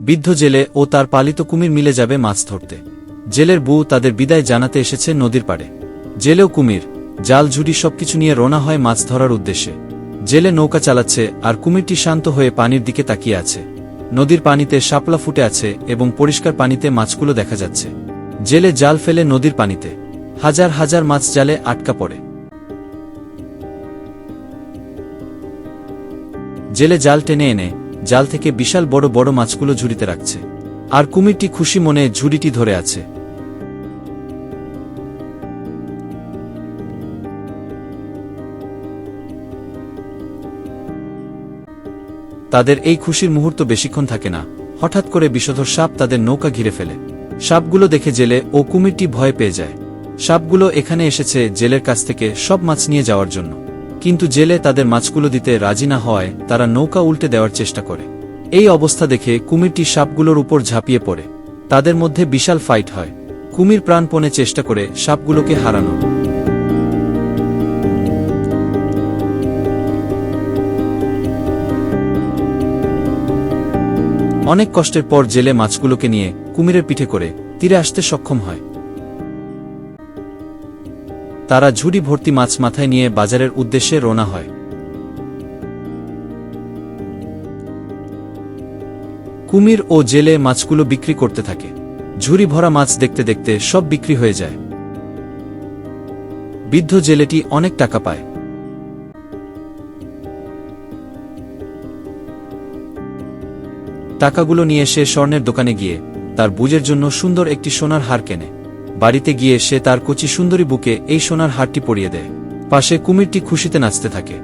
বৃদ্ধ জেলে ও তার পালিত কুমির মিলে যাবে মাছ ধরতে। জেলের বউ তাদের বিদায় জানাতে এসেছে নদীর পাড়ে। জেলেও কুমির, জাল ঝুড়ি সবকিছু নিয়ে রোনা হয় মাছ ধরার উদ্দেশ্যে। জেলে নৌকা চালাচ্ছে আর কুমিরটি শান্ত হয়ে পানির দিকে তাকিয়ে আছে। নদীর পানিতে শাপলা ফুটে আছে এবং পরিষ্কার পানিতে মাছগুলো দেখা যাচ্ছে। জেলে জাল ফেলে নদীর পানিতে। হাজার হাজার মাছ জালে আটকা পড়ে। জেলে জাল টেনে এনে জাল থেকে বিশাল বড় বড় মাছগুলো ঝুড়িতে রাখছে। আর কুমিরটি খুশি মনে ঝুড়িটি ধরে আছে। তাদের এই খুশির মুহূর্ত বেশিক্ষণ থাকে না। হঠাৎ করে বিষধর সাপ তাদের নৌকা ঘিরে ফেলে। সাপগুলো দেখে জেলে ও কুমিরটি ভয় পেয়ে যায়। সাপগুলো এখানে এসেছে জেলের কাছ থেকে সব মাছ নিয়ে যাওয়ার জন্য। কিন্তু জেলে তাদের মাছগুলো দিতে রাজি না হওয়ায় তারা নৌকা উল্টে দেওয়ার চেষ্টা করে। এই অবস্থা দেখে কুমিরটি সাপগুলোর উপর ঝাঁপিয়ে পড়ে। তাদের মধ্যে বিশাল ফাইট হয়। কুমির প্রাণপণে চেষ্টা করে সাপগুলোকে হারানো। অনেক কষ্টের পর জেলে মাছগুলোকে নিয়ে কুমিরের পিঠে করে তীরে আসতে সক্ষম হয়। তারা ঝুড়ি ভর্তি মাছ মাথায় নিয়ে বাজারের উদ্দেশ্যে রোনা হয়। কুমির ও জেলে মাছগুলো বিক্রি করতে থাকে। ঝুড়ি ভরা মাছ দেখতে দেখতে সব বিক্রি হয়ে যায়। বৃদ্ধ জেলেটি অনেক টাকা পায়। টাকাগুলো নিয়ে সে স্বর্ণের দোকানে গিয়ে তার বুঝের জন্য সুন্দর একটি সোনার হার কেনে। বাড়িতে গিয়ে সে তার কচি সুন্দরী বুকে এই সোনার হারটি পরিয়ে দেয়। পাশে কুমিরটি খুশিতে নাচতে থাকে।